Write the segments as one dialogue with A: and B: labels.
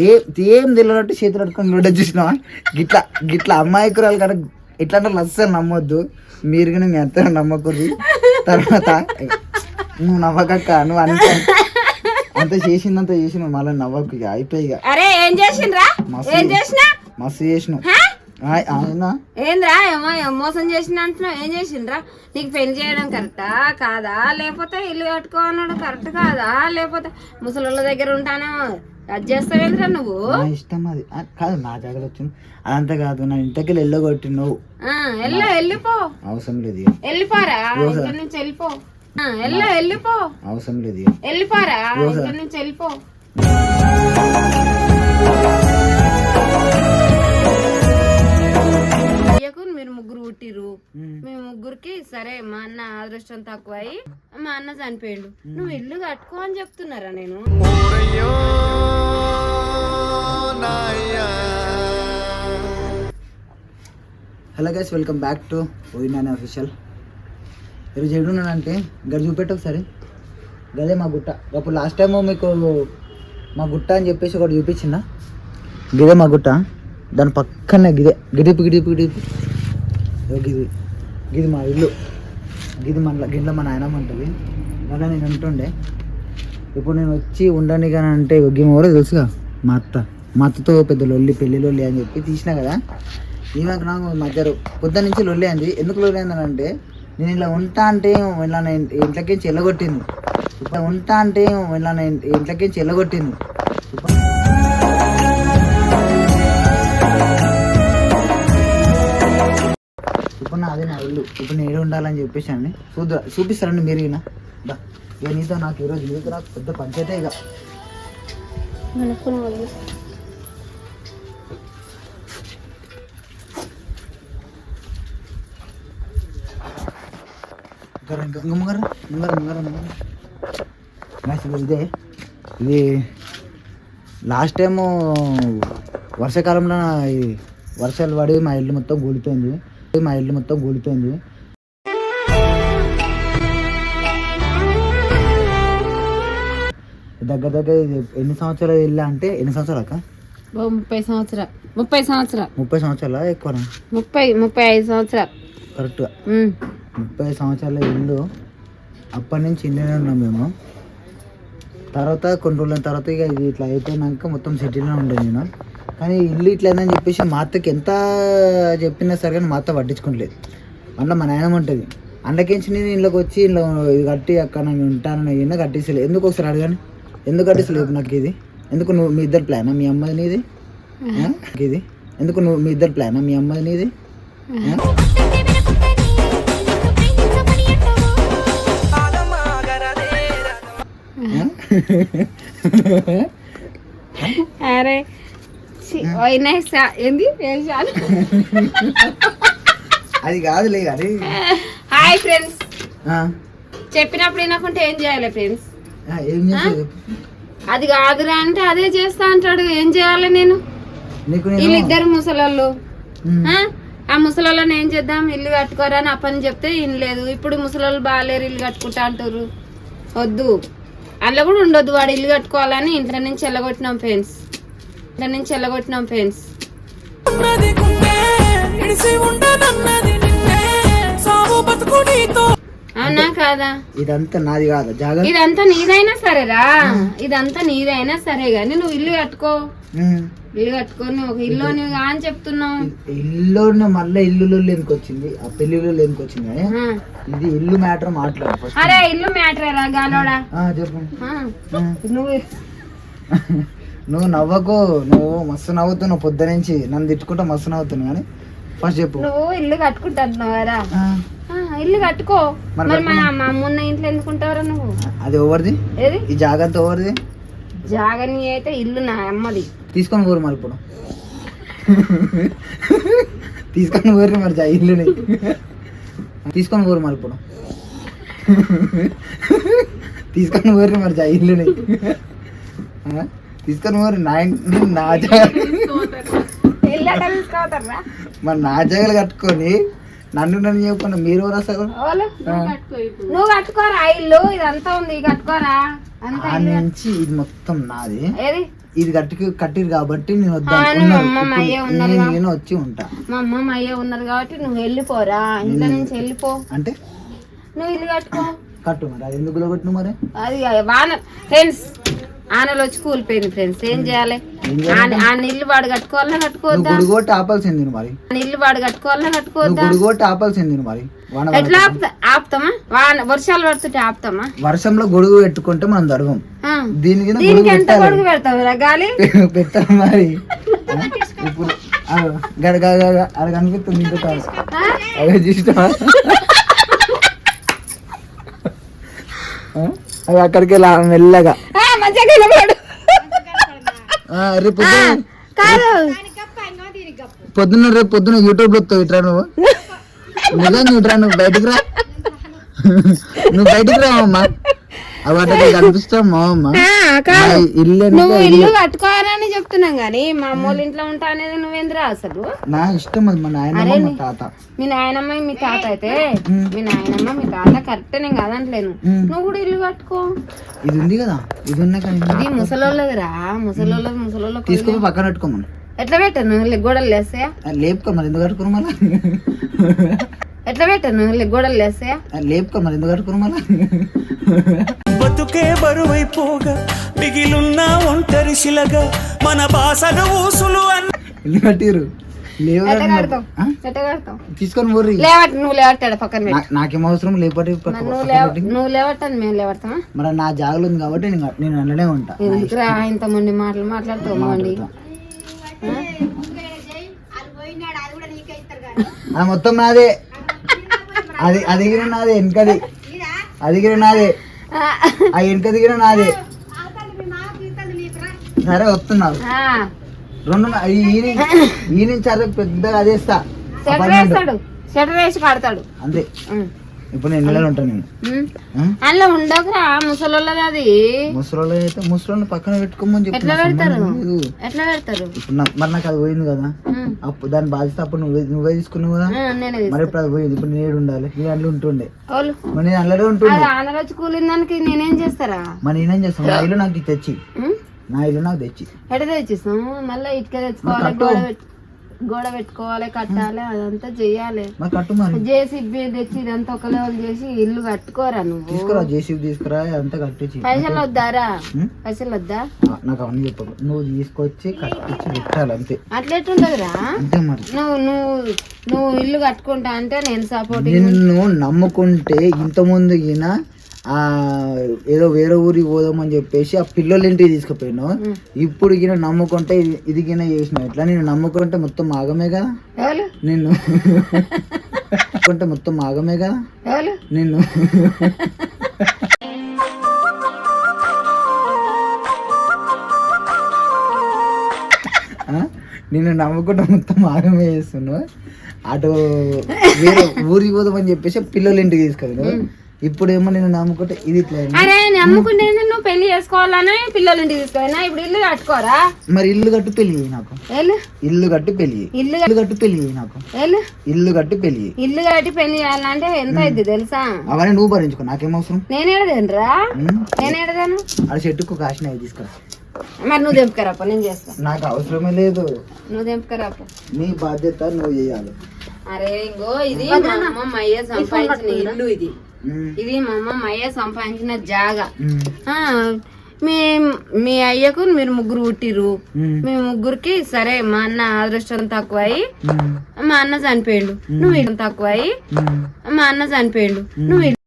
A: ఏ ఏం తెలియనట్టు చేతులు పట్టుకొని లొడ్డ చూసినావా? గిట్లా గిట్లా అమ్మాయికురాలు కదా ఇట్లా అంటే అస్సలు నమ్మొద్దు. మీరు కానీ మీ అత్త నమ్మకూడదు. తర్వాత నువ్వు నవ్వకక్క నువ్వు అంత అంత చేసిందంత చేసినావు మళ్ళీ నవ్వకు ఇక అయిపోయి ఇక.
B: అరే ఏం చేసిండ్రా?
A: మస్తు
B: ఏం చేసినా?
A: మస్తు చేసినావు? ఆయ- ఆయన
B: ఏంద్రా ఏమో ఏం మోసం చేసిన అంటున్నావు ఏం చేసిండ్రా? నీకు పెళ్ళి చేయడం కరెక్టా కాదా? లేకపోతే ఇల్లు కట్టుకో అన్నాడు కరెక్ట్ కాదా? లేకపోతే ముసలోళ్ళ దగ్గర ఉంటాను అది చేస్తావేంద్రా నువ్వు?
A: నా ఇష్టం అది. ఆ, కాదు నా జాగ్రత్త వచ్చింది. అదంతా కాదు నా ఇంటికి వెళ్ళగొట్టి నువ్వు
B: ఆ, ఎల్లో వెళ్ళిపో.
A: అవసరం లేదు ఇక.
B: వెళ్ళిపోరా ఇంటి నుంచి వెళ్ళిపో. ఆ, ఎల్లో వెళ్ళిపో.
A: అవసరం లేదు ఇక.
B: వెళ్ళిపోరా ఇంటి నుంచి వెళ్ళిపో. సరే మా అన్న అదృష్టం తక్కువ అయి మా అన్న చనిపోయిండు. నువ్వు ఇల్లు కట్టుకో అని చెప్తున్నారా నేను?
A: Hello guys welcome back to ఓయినాని official ఈరోజు ఎడున్నానంటే గడి చూపెట్టు ఒకసారి. గదే మా గుట్ట. అప్పుడు లాస్ట్ టైం మీకు మా గుట్ట అని చెప్పేసి ఒకటి చూపించిందా గిదే మా గుట్ట. దాని పక్కనే గిదే. గిడిపి గిడిపి గిడిపి గిది. గిది మా ఇల్లు. గిది మన గిట్ల మా నాయనమ్మ ఉంటుంది. దాంట్లో నేను ఉంటుండే. ఇప్పుడు నేను వచ్చి ఉండని కానీ అంటే గిమ్ ఎవరో తెలుసుగా? మా అత్త. మా అత్తతో పెద్ద లొల్లి పెళ్ళి లొల్లి అని చెప్పి తీసిన కదా? ఈమెకు నాకు మధ్య పొద్దు నుంచి లొల్లి అంది ఎందుకు లొల్లి అంటే నేను ఇలా ఉంటా అంటే ఇలా నా ఇంట్లోకి చెల్లగొట్టింది. ఇప్పుడు ఉంటా అంటే ఇలా ఇంట్లోకి చెల్లగొట్టింది. ఇప్పుడు నా అదే నా ఇల్లు. ఇప్పుడు నేను ఏడు ఉండాలని చెప్పేసి అండి. చూద్దా చూపిస్తారండి మీరు ఈయన. ఇక నీతో నాకు ఈరోజు నీతో నాకు పెద్ద పంచాయతే ఇక. ముంగర ముంగర ముంగర ముంగర ఇదే. ఇది లాస్ట్ టైము వర్షాకాలంలో ఈ వర్షాలు పడి మా ఇల్లు మొత్తం కూలిపోయింది. మా ఇల్లు మొత్తం కూలిపోయింది దగ్గర దగ్గర ఇది ఎన్ని సంవత్సరాలు ఇల్లు అంటే ఎన్ని సంవత్సరాలు అక్క?
B: ముప్పై సంవత్సరాలు. ముప్పై సంవత్సరాలు.
A: ముప్పై సంవత్సరాల ఎక్కువనా?
B: ముప్పై ముప్పై ఐదు సంవత్సరాలు.
A: కరెక్ట్గా. ముప్పై సంవత్సరాల ఇల్లు అప్పటి నుంచి ఇండియానే ఉన్నాం మేము. తర్వాత కొన్ని రోజుల తర్వాత ఇక ఇది ఇట్లా అయిపోయినాక మొత్తం సిటీలో ఉండే నేను. కానీ ఇల్లు ఇట్లా అయిందని చెప్పేసి మా అత్తకి ఎంత చెప్పినా సరే కానీ మా అత్త పట్టించుకోవట్లేదు అందులో మా నాయనమ్మ ఉంటుంది. అందులోకించి నేను ఇంట్లోకి వచ్చి ఇంట్లో ఇది కట్టి అక్కడ నేను ఉంటాను ఇన్న కట్టిస్తలేదు ఎందుకు ఒకసారి అడగాను ఎందుకు కట్టిస్తలేదు నాకు ఇది? ఎందుకు నువ్వు మీ ఇద్దరు ప్లానా? మీ అమ్మది నీది? ఇది? ఎందుకు నువ్వు మీ ఇద్దరు ప్లానా? మీ అమ్మది నీది? ఆ?
B: అరే ఏంది?
A: అది కాదులే అది.
B: Hi friends. చెప్పినప్పుడు వినకుంటే ఏం చేయాలి ఫ్రెండ్స్. అది కాదురా అంటే అదే చేస్తా అంటాడు. ఏం చేయాలి నేను? వీళ్ళిద్దరు ముసలోళ్ళు. ఆ? ముసలోళ్ళని ఏం చేద్దాం? ఇల్లు కట్టుకోరా అని అప్పని చెప్తే వినలేదు. ఇప్పుడు ముసలోళ్ళు బాగాలేరు ఇల్లు కట్టుకుంటా అంటారు వద్దు. అందులో కూడా ఉండొద్దు. వాడు ఇల్లు కట్టుకోవాలని ఇంట్లో నుంచి వెళ్ళగొట్టినాం ఫ్రెండ్స్. ఇంట్లో నుంచి వెళ్ళగొట్టినాం ఫ్రెండ్స్ అవునా కాదా?
A: ఇదంతా నాది కాదు? జాగ్రత్త.
B: ఇదంతా నీదైనా సరేరా? ఇదంతా నీదైనా సరే గాని నువ్వు ఇల్లు కట్టుకో. ఇల్లు కట్టుకొని ఒక ఇల్లు అని అని చెప్తున్నావు.
A: ఇల్లు మళ్ళీ ఇల్లు ఎందుకు వచ్చింది? ఆ పెళ్ళిలో ఎందుకు వచ్చింది. ఇది ఇల్లు మ్యాటర్ మాట్లాడు ఫస్ట్
B: అరే ఇల్లు మ్యాటర్ రా గాలోడా?
A: ఆ, చెప్పు.
B: ఆ.
A: ఆ,
B: నువ్వు.
A: నువ్వు నవ్వకు నువ్వు మస్తు నవ్వుతున్నావు పొద్దు నుంచి నన్ను తిట్టుకుంటా మస్తు నవ్వుతున్నావు కానీ ఫస్ట్ చెప్పు.
B: నువ్వు ఇల్లు కట్టుకుంటున్నావారా ఇల్లు కట్టుకో.
A: మరి
B: మా మా అమ్మున్న ఇంట్లో ఎందుకుంటావరా నువ్వు?
A: అది ఎవరిది?
B: ఏది?
A: ఈ జాగ్రత్త ఎవరిది?
B: జాగని అయితే ఇల్లు నా అమ్మది.
A: తీసుకొని పోరు మరి ఇప్పుడు. తీసుకొని పోరు మరి ఇల్లుని. తీసుకొని పోరు మరి ఇప్పుడు. తీసుకొని పోరు మరి ఇల్లుని? తీసుకొని పోరు నా ఇంటి నా మరి నా జాగలు కట్టుకొని నన్ను నన్ను చెప్పకుండా మీరు ఎవరు
B: నువ్వు కట్టుకోరా ఇల్లు ఇదంతా ఉంది కట్టుకోరా?
A: ఆ నుంచి ఇది మొత్తం నాది. ఇది కట్టి కట్టిరు కాబట్టి నేను వద్దాను నేను-. నేను వచ్చి ఉంటా.
B: మా అమ్మ మా అయ్య ఉన్నారు కాబట్టి నువ్వు వెళ్ళిపోరా. ఇంట్లో నుంచి వెళ్ళిపో.
A: అంటే?
B: నువ్వు ఇల్లు కట్టుకో.
A: కట్టు మరి. అది ఎందుకు కొట్టిన మరి?
B: అది వాన ఫ్రెండ్స్ ఆనలు వచ్చి కూలిపోయింది ఫ్రెండ్స్ ఏం చేయాలి? ఆ ఇల్లు వాడు కట్టుకోవాలా
A: నువ్వు
B: కట్టుకోవద్దా?
A: ఆపాల్సింది మరి.
B: ఆ ఇల్లు వాడు కట్టుకోవాలా
A: నువ్వు
B: కట్టుకోవద్దా?
A: ఆపాల్సింది మరి.
B: ఎట్లా ఆపుతా ఆపుతామా? వాన వర్షాలు పడుతుంటే ఆపుతామా?
A: వర్షంలో గొడుగు పెట్టుకుంటే మనం జరగం
B: ఆ.
A: దీనికి
B: దీనికి
A: గొడుగు
B: ఎంత కొడుకు పెడతావు గాలి?
A: పెట్టాలి మరి? ఇప్పుడు ఆ, గడ గడ గడ అది కనిపిస్తుంది అక్కడికి మెల్లగా.
B: మంచిగా
A: రేపు పొద్దున్న
B: కాదు.
A: పొద్దున్న రేపు పొద్దున్న యూట్యూబ్లో ఇట్రా నువ్వు. నిజంగా ఇట్రా నువ్వు బయటికి రా. నువ్వు బయటికి రావమ్మా నా ఇల్లు
B: నువ్వు ఇల్లు. కట్టుకోవాలని చెప్తున్నాం గానీ మా అమ్మోళ్ళ ఇంట్లో ఉంటా అనేది నువ్వేంద్రా అసలు?
A: నా ఇష్టం అది మా నాయనమ్మ మా తాత.
B: మీ నాయనమ్మ మీ తాత అయితే మీ నాయనమ్మ మీ తాత కరెక్ట్ నేను కాదంటలేను. నువ్వు కూడా ఇల్లు కట్టుకో.
A: ఇది ఉంది కదా ఇది ఉన్నా కానీ
B: ఇది ముసలోళ్ళదిరా ముసలోళ్ళది ముసలోళ్ళ
A: తీసుకొని పక్కన పెట్టుకోమని
B: ఎట్లా పెట్టాను? గోడలు లేస్తాయా?
A: లేపుకో మరి ఎందుకు కట్టుకుని మళ్ళా?
B: ఎట్లా పెట్టాను? గోడలు లేస్తాయా?
A: లేపుకో మరి ఎందుకు కట్టుకుని మళ్ళా?
C: బతుకే బరువైపోగా మిగిలున్న ఒంటరి శిలగా మన బాసను ఊసులు అన్న
A: ఎందుకు కట్టిరు తీసుకొని పోర్రి.
B: లేవట్ నువ్వు లేవట్టాడు పక్కన
A: నాకేం అవసరం లేపటి
B: నువ్వు లేవ నువ్వు లేవట్టాను మేము లేవడతామా?
A: మరి నా జాగలు ఉంది కాబట్టి నేను నేను అండనే ఉంటా.
B: ఎందుకురా ఇంత మంది మాటలు మాట్లాడుతావు మండి
A: అది మొత్తం నాదే. అది అది దిగిన నాదే వెనకది. అది దిగిన నాదే. ఆ వెనక దిగిన నాదే. సరే వస్తున్నావు. రెండు నా- ఈ ఈ ని- ఈ నుంచి అదే పెద్దగా అదేస్తా.
B: షటర్ వేస్తాడు. షటర్ వేసి కడతాడు.
A: అంతే. ఇప్పుడు నేను నెలలు ఉంటాను నేను?
B: అందులో ఉండకురా ముసలోళ్ళది అది.
A: ముసలోళ్ళు అయితే ముసలోళ్ళు పక్కన పెట్టుకోమని చెప్పి
B: ఎట్లా పెడతారు. ఎట్లా పెడతారు?
A: ఇప్పుడు మరి నాకు అది పోయింది కదా. అప్పుడు దాని బాధ్యత అప్పుడు నువ్వే నువ్వే తీసుకున్నావు కదా? మరి. ఇప్పుడు అది పోయింది. ఇప్పుడు నేను ఉండాలి నేను అందులో ఉంటుండే. మరి నేను అందులో ఉంటుండే.
B: ఆనరొచ్చి కూలిందానికి నేనేం చేస్తారా?
A: మరి నేనేం చేస్తాను? నా ఇల్లు నాకు తెచ్చి? నా ఇల్లు నాకు తెచ్చి.
B: ఎట తెచ్చిస్తాం మళ్ళీ ఇటుక తెచ్చుకోవాలి. గోడ పెట్టు- గోడ పెట్టుకోవాలి కట్టాలి అదంతా చెయ్యాలి జేసీబీ తెచ్చి ఇదంతా ఒక లెవెల్ చేసి ఇల్లు కట్టుకోరా నువ్వు?
A: తీసుకురా జేసీబీ తీసుకురా అంతా కట్టించి.
B: పైసలు వద్దారా? పైసలు వద్దా?
A: నాకు అవన్నీ చెప్పకు. నువ్వు తీసుకొచ్చి కట్టించి పెట్టాలి అంతే.
B: అట్లా ఎట్లుంటదిరా
A: అంతే మరి.
B: నువ్వు నువ్వు నువ్వు ఇల్లు కట్టుకుంటా అంటే నేను సపోర్ట్
A: నిన్ను నమ్ముకుంటే ఇంత ముందు ఈయన ఏదో వేరే ఊరికి పోదామని చెప్పేసి ఆ పిల్లల ఇంటికి తీసుకుపోయినావు. ఇప్పుడు ఈయన నమ్ముకుంటే ఇది- గిన చేసినావు. ఇట్లా నేను నమ్ముకుంటే మొత్తం ఆగమే కదా? నిన్ను నమ్ముకుంటే మొత్తం ఆగమే కదా? నిన్ను? నిన్ను నమ్ముకుంటే మొత్తం ఆగమే చేస్తున్నావు. అటు వేరే ఊరికి పోదామని చెప్పేసి పిల్లల ఇంటికి తీసుకెళ్ళినావు ఇప్పుడు ఏమో నేను నమ్ముకుంటే ఇది ఇట్లా.
B: అరే నమ్ముకుంటే ఏంది? నువ్వు పెళ్ళి చేసుకోవాలని పిల్లల ఇంటికి తీసుకుపోయినా? ఇప్పుడు ఇల్లు కట్టుకోరా?
A: మరి ఇల్లు కట్టి పెళ్ళి నాకు. ఇల్లు కట్టి పెళ్ళి.
B: ఇల్లు
A: ఇల్లు కట్టి పెళ్ళి నాకు. ఇల్లు కట్టి పెళ్ళి.
B: ఇల్లు కట్టి పెళ్ళి చేయాలంటే ఎంత అయింది తెలుసా?
A: అవన్నీ నువ్వు భరించుకో నాకేం అవసరం?
B: నేనేడదేనరా? నేనేడదాను
A: ఆ చెట్టుకు కాసిన అవి తీసుకురా.
B: మరి నువ్వు తెంపుకరాప నేను చేస్తా.
A: నాకు అవసరమే లేదు.
B: నువ్వు తెంపుకరాప
A: నీ బాధ్యత నువ్వు చేయాలి.
B: అరే ఇంగో ఇది మా అమ్మ సంపాదించిన ఇల్లు ఇది. ఇది మా అమ్మ మయ్య సంపాదించిన జాగా. మీ మీ అయ్యకు మీరు ముగ్గురు పుట్టిర్రు.
A: ఉం.
B: మీ ముగ్గురికి సరే మా అన్న అదృష్టం తక్కువ అయి. మా అన్న చనిపోయిండు. నువ్వు ఇల్లు తక్కువ అయి
A: ఉం.
B: మా అన్న చనిపోయిండు. నువ్వు ఇల్లు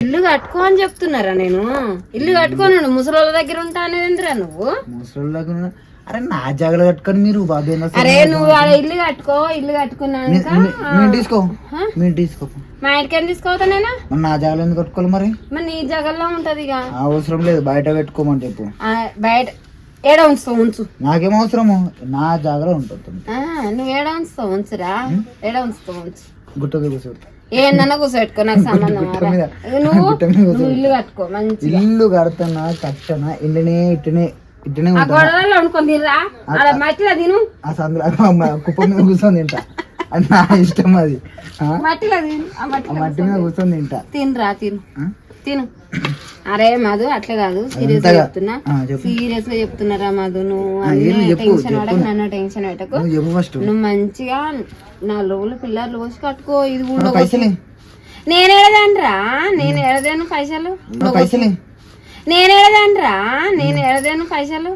B: ఇల్లు కట్టుకో అని చెప్తున్నారా నేను? ఇల్లు కట్టుకోను ముసలోళ్ళ దగ్గర ఉంటా అనేదిరా నువ్వు?
A: ముసలోళ్ళకు ఉన్న- అరే నా జాగ్రత్త కట్టుకొని మీరు బాబు ఏం చేస్తారు?
B: అరే నువ్వు ఇల్లు కట్టుకో ఇల్లు కట్టుకున్నాక
A: మీరు తీసుకో? మీరు తీసుకో.
B: మా ఇంటికి నేను
A: మరి నా జాగ్రత్త ఎందుకు కట్టుకోవాలి మరి?
B: మరి నీ జగల్లో ఉంటది ఇక.
A: అవసరం లేదు బయట పెట్టుకోమని చెప్పు.
B: ఆ, బయట ఏడ ఉంచుతావు? ఉంచు.
A: నాకేం అవసరము? నా జాగ్రత్త ఉంటుంది
B: ఆ, నువ్వు ఏడ ఉంచుతావు? ఉంచురా. ఏడ ఉంచుతావు? ఉంచు.
A: గుట్ట కూర్చోబెట్టు.
B: ఏమన్నా కూర్చోబెట్టుకో నాకు సంబంధం నువ్వు. ఇల్లు కట్టుకో మంచి
A: ఇల్లు కడతనా కట్టనా ఇంటనే ఇట్టనే ఇట్టనే
B: ఆ
A: ఉంటా.
B: గొడవలో వండుకొని తిర్రా అలా మట్టిలో తిను.
A: ఆ సందులో అమ్మ కుప్ప మీద కూర్చొని తింటా. అది నా ఇష్టం అది. ఆ?
B: మట్టిలో తిను. ఆ
A: ఆ
B: మట్టిలో
A: మట్టి మీద కూర్చొని తింటా.
B: తినరా తిను.
A: ఆ?
B: తిను. అరే మధు అట్లా కాదు.
A: సీరియస్గా
B: చెప్తున్నా.
A: ఆ, చెప్పు.
B: సీరియస్గా చెప్తున్నారా మధు? నువ్వు
A: ఆ,
B: అన్నీ
A: చెప్పు,
B: టెన్షన్
A: చెప్పు.
B: నన్ను టెన్షన్ పెట్టకు.
A: నువ్వు చెప్పు ఫస్ట్
B: నువ్వు మంచిగా నాలుగు రోజులు పిల్లలు పోసి కట్టుకో ఇది
A: నా
B: కూడా
A: పైసలే
B: నేను ఎడదాన్రా నేను ఎడదాను పైసలు.
A: నా పైసలే
B: నేను ఎడదాన్రా నేను ఎడదాను పైసలు.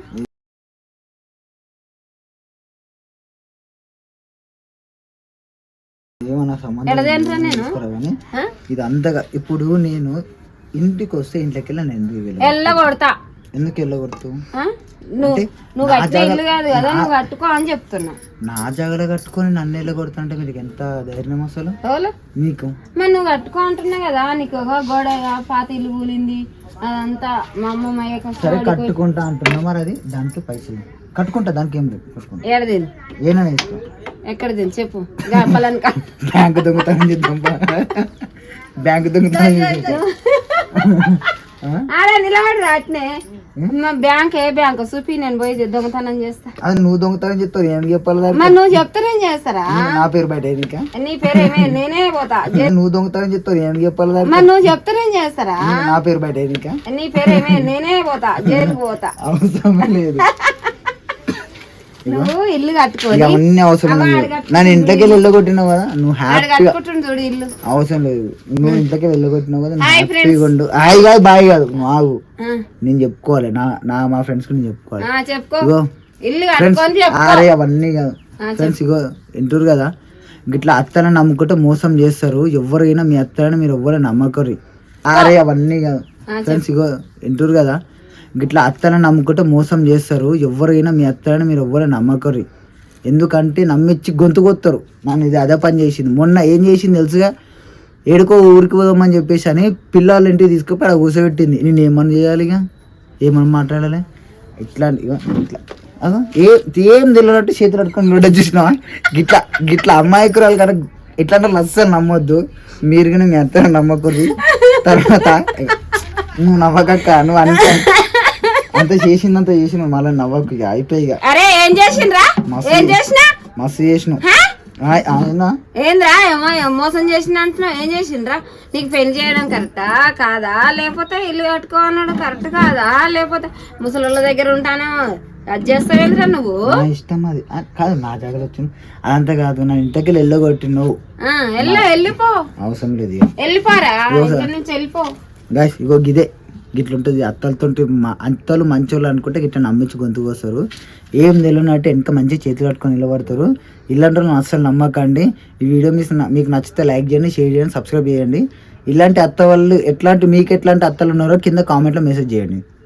A: ఏమన్నా సంబంధం
B: ఎడదేంట్రా నేను?
A: తీసుకోరా కానీ
B: ఆ?
A: ఇది అంతగా ఇప్పుడు నేను ఇంటికి వస్తే ఇంట్లోకి వెళ్ళి నేను
B: ఎల్ల కొడతా
A: ఎందుకు వెళ్ళగొడుతూ
B: ఆ? నువ్వు ఇల్లు కాదు కదా నువ్వు కట్టుకో అని చెప్తున్నా.
A: నా జాగ్రత్త కట్టుకొని నన్ను వెళ్ళగొడతా అంటే మీకు ఎంత ధైర్యం అసలు? నీకు?
B: మరి నువ్వు కట్టుకో అంటున్నా కదా నీకు గోడ పాత ఇల్లు కూలింది అదంతా మా అమ్మమ్మ
A: సరే కట్టుకుంటా అంటున్నా మరి అది? దాంట్లో పైసలు కట్టుకుంటా దానికి ఏం లేదు కట్టుకుంటా.
B: ఏడదిని
A: ఏనా ఇష్టం
B: ఎక్కడ తిని? చెప్పు. గడపలని కా-
A: బ్యాంక్ దొంగతనం చేద్దాం బ్యాంక్ దొంగతనం చేద్దాం?
B: ఆడ నిలబడి రాట్నే బ్యాంక్ ఏ బ్యాంక్? చూపి నేను పోయి దొంగతనం చేస్తా.
A: అది నువ్వు దొంగతనం చెప్తావు ఏం చెప్పాలి?
B: మరి నువ్వు చెప్తే నేను చేస్తారా?
A: నా పేరు బయట ఇంకా?
B: నీ పేరు ఏమే? నేనే పోతా.
A: నువ్వు దొంగతనం చెప్తావు ఏం చెప్పాలి?
B: మరి నువ్వు చెప్తే నేను చేస్తారా?
A: నా పేరు బయట ఇంకా?
B: నీ పేరు ఏమే? నేనే పోతా జైలుకు పోతా.
A: అవసరం లేదు.
B: నువ్వు ఇల్లు
A: అవన్నీ అవసరం లేదు. నన్ను ఇంట్లోకి వెళ్ళగొట్టినావు కదా? నువ్వు హ్యాపీగా
B: కట్టుకుంటుండు చూడు ఇల్లు.
A: అవసరం లేదు. నువ్వు ఇంట్లోకి వెళ్ళగొట్టినావు కదా హ్యాపీగా ఉండు. హాయ్ కాదు బాయ్ కాదు.
B: ఆ,
A: నేను చెప్పుకోవాలి. నా నా మా ఫ్రెండ్స్కి నేను చెప్పుకోవాలి.
B: చెప్పుకో. ఇల్లు
A: అరే అవన్నీ కాదు. ఫ్రెండ్స్ ఇగో వింటారు కదా? గిట్లా అత్తలను నమ్ముకుంటే మోసం చేస్తారు. ఎవరైనా మీ అత్తలని మీరు ఎవ్వరైనా నమ్మకరు అరే అవన్నీ కాదు. ఫ్రెండ్స్ ఇగో వింటారు కదా? గిట్లా అత్తలను నమ్ముకుంటే మోసం చేస్తారు. ఎవరైనా మీ అత్తలను మీరు ఎవ్వరైనా నమ్మకరు ఎందుకంటే నమ్మిచ్చి గొంతుకొత్తారు నన్ను ఇది అదే పని చేసింది. మొన్న ఏం చేసింది తెలుసుగా? ఏడుకో ఊరికి పోదామని చెప్పేసి అని పిల్లలు ఇంటికి తీసుకుపోయి అక్కడ కూర్చోబెట్టింది నేను ఏమని చేయాలి ఇక? ఏమని మాట్లాడాలి? ఇట్లాంటి ఇట్లా. ఏ ఏం తెలియనట్టు చేతులు పట్టుకొని నోట చూసినావా? గిట్లా గిట్లా అమ్మాయికురాలు కనుక ఇట్లాంటి అస్సలు నమ్మొద్దు. మీరు కానీ మీ అత్త నమ్మకూడదు. తర్వాత నువ్వు నమ్మకక్క నువ్వు అంత అంత చేసిందంత చేసినావు మళ్ళీ నవ్వకు ఇక అయిపోయి ఇక.
B: అరే ఏం చేసిండ్రా?
A: మస్తు
B: ఏం చేసినా?
A: మస్తు? ఆయ్, ఆయన?
B: ఏంద్రా ఏమో ఏం మోసం చేసిన అంటున్నావు ఏం చేసిండ్రా? నీకు పెళ్ళి చేయడం కరెక్టా కాదా? లేకపోతే ఇల్లు కట్టుకో అన్నాడు కరెక్ట్ కాదా? లేకపోతే ముసలోళ్ళ దగ్గర ఉంటానో అది చేస్తావేంద్రా నువ్వు?
A: నా ఇష్టం అది. ఆ, కాదు నా జాగ్రత్త వచ్చింది. అదంతా కాదు నా ఇంటికి వెళ్ళగొట్టినావు
B: ఆ, వెళ్ళు వెళ్ళిపో.
A: అవసరం లేదు ఇక.
B: వెళ్ళిపోరా ఇంటి నుంచి వెళ్ళిపో.
A: గాయస్ ఇగో గిదే. గిట్లుంటుంది అత్తలతో అత్తలు మంచోళ్ళు అనుకుంటే గిట్లా నమ్మించి గొంతు కోస్తారు. ఏం తెలియనట్టు వెనక మంచి చేతులు కట్టుకొని నిలబడతారు. ఇలాంటి అస్సలు నమ్మకండి. ఈ వీడియో మీకు మీకు నచ్చితే లైక్ చేయండి షేర్ చేయండి సబ్స్క్రైబ్ చేయండి. ఇలాంటి అత్త వాళ్ళు ఎట్లాంటి మీకు ఎట్లాంటి అత్తలు ఉన్నారో కింద కామెంట్లో మెసేజ్ చేయండి.